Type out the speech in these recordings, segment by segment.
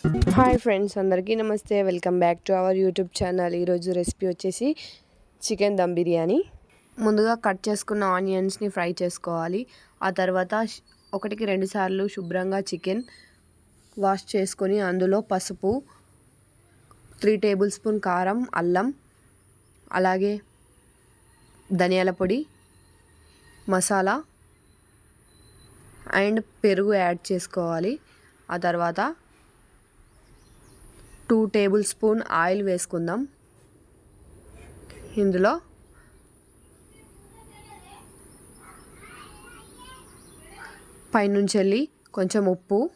Hi friends అందరికీ నమస్తే. Welcome back to our YouTube channel. ఈరోజు రెసిపీ వచ్చేసి చికెన్ దమ్ బిర్యానీ. ముందుగా కట్ చేసుకున్న ఆనియన్స్ని ఫ్రై చేసుకోవాలి. ఆ తర్వాత ఒకటికి రెండు సార్లు శుభ్రంగా చికెన్ వాష్ చేసుకొని అందులో పసుపు త్రీ టేబుల్ స్పూన్ కారం అల్లం అలాగే ధనియాల పొడి మసాలా అండ్ పెరుగు యాడ్ చేసుకోవాలి. ఆ తర్వాత టూ టేబుల్ స్పూన్ ఆయిల్ వేసుకుందాం. ఇందులో పైనుంచి వెళ్ళి కొంచెం ఉప్పు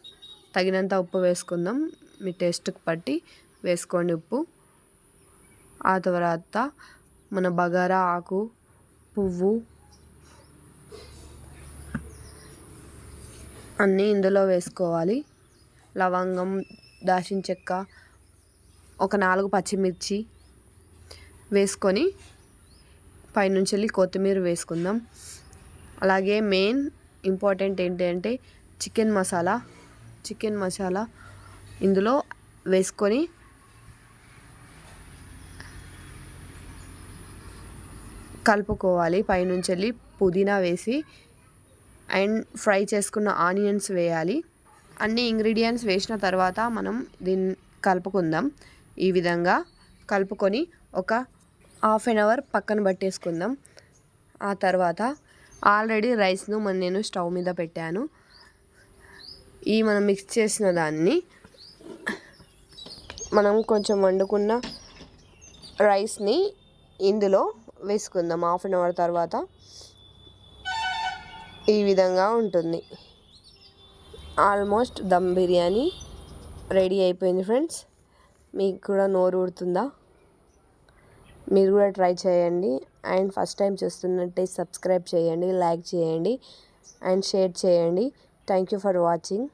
తగినంత ఉప్పు వేసుకుందాం. మీ టేస్ట్కి పట్టి వేసుకోండి ఉప్పు. ఆ తర్వాత మన బగారా ఆకు పువ్వు అన్నీ ఇందులో వేసుకోవాలి. లవంగం దాచిన చెక్క ఒక నాలుగు పచ్చిమిర్చి వేసుకొని పైనుంచి వెళ్ళి కొత్తిమీర వేసుకుందాం. అలాగే మెయిన్ ఇంపార్టెంట్ ఏంటంటే చికెన్ మసాలా చికెన్ మసాలా ఇందులో వేసుకొని కలుపుకోవాలి. పైనుంచి వెళ్ళి పుదీనా వేసి అండ్ ఫ్రై చేసుకున్న ఆనియన్స్ వేయాలి. అన్ని ఇంగ్రీడియంట్స్ వేసిన తర్వాత మనం దీన్ని కలుపుకుందాం. ఈ విధంగా కలుపుకొని ఒక హాఫ్ అన్ అవర్ పక్కన పట్టేసుకుందాం. ఆ తర్వాత ఆల్రెడీ రైస్ను మన నేను స్టవ్ మీద పెట్టాను. ఈ మనం మిక్స్ చేసిన దాన్ని మనం కొంచెం వండుకున్న రైస్ని ఇందులో వేసుకుందాం. హాఫ్ అన్ అవర్ తర్వాత ఈ విధంగా ఉంటుంది. ఆల్మోస్ట్ దమ్ బిర్యానీ రెడీ అయిపోయింది ఫ్రెండ్స్. మీకు కూడా నోరు ఊరుతుందా మీరు కూడా ట్రై చేయండి. అండ్ ఫస్ట్ టైం చూస్తున్నట్టే సబ్స్క్రైబ్ చేయండి లైక్ చేయండి అండ్ షేర్ చేయండి. Thank you for watching.